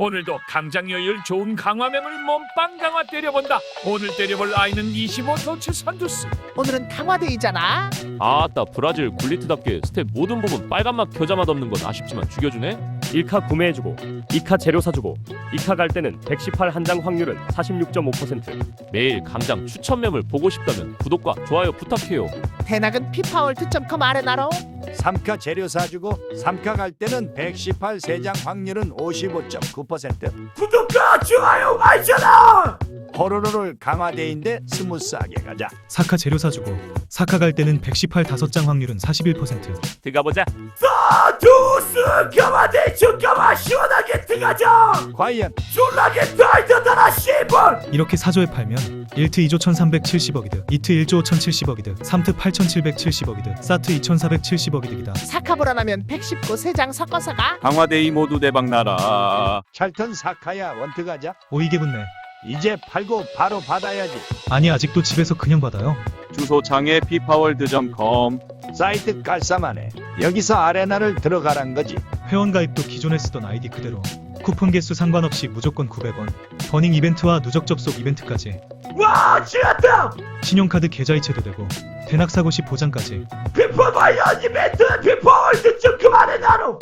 오늘도 강장여율 좋은 강화mem을 몸빵 강화 때려본다. 오늘 때려볼 아이는 25도체 선두스. 오늘은 강화데이잖아. 아따 브라질 굴리트답게 스텝 모든 부분 빨간맛 겨자맛 없는 건 아쉽지만 죽여주네 1카 구매해주고 2카 재료 사주고 2카 갈 때는 118 한 장 확률은 46.5% 매일 강장 추천mem을 보고 싶다면 구독과 좋아요 부탁해요. 대낙은 피파월드.com 아레나로. 3카 재료 사주고 3카 갈 때는 118 세장 확률은 55.9% 구독과 좋아요 알잖아. 호로로를 강화대인데 스무스하게 가자. 사카 재료 사주고 사카 갈 때는 118 5장 확률은 41% 들어가보자. 두스 강화대 중강화 시원하게 들어가자. 과연 졸라게 달려다라 씨발. 이렇게 사조에 팔면 1트 2조 1370억이득 2트 1조 5070억이득 3트 8770억이득 사트 2470억이득이다. 사카보라나면 119 3장 섞어서 가. 강화데이 모두 대박 나라. 찰턴 사카야 원트 가자. 오이게 붙네 이제 팔고 바로 받아야지. 아니 아직도 집에서 그냥 받아요? 주소 창에 피파월드.com. 사이트 깔쌈하네. 여기서 아레나를 들어가란 거지. 회원가입도 기존에 쓰던 아이디 그대로. 쿠폰 개수 상관없이 무조건 900원. 버닝 이벤트와 누적 접속 이벤트까지. 와 지었다. 신용카드 계좌이체도 되고 대낙 사고 시 보장까지. 피파 바이오 이벤트! 피파 월드 좀 그만해 나로.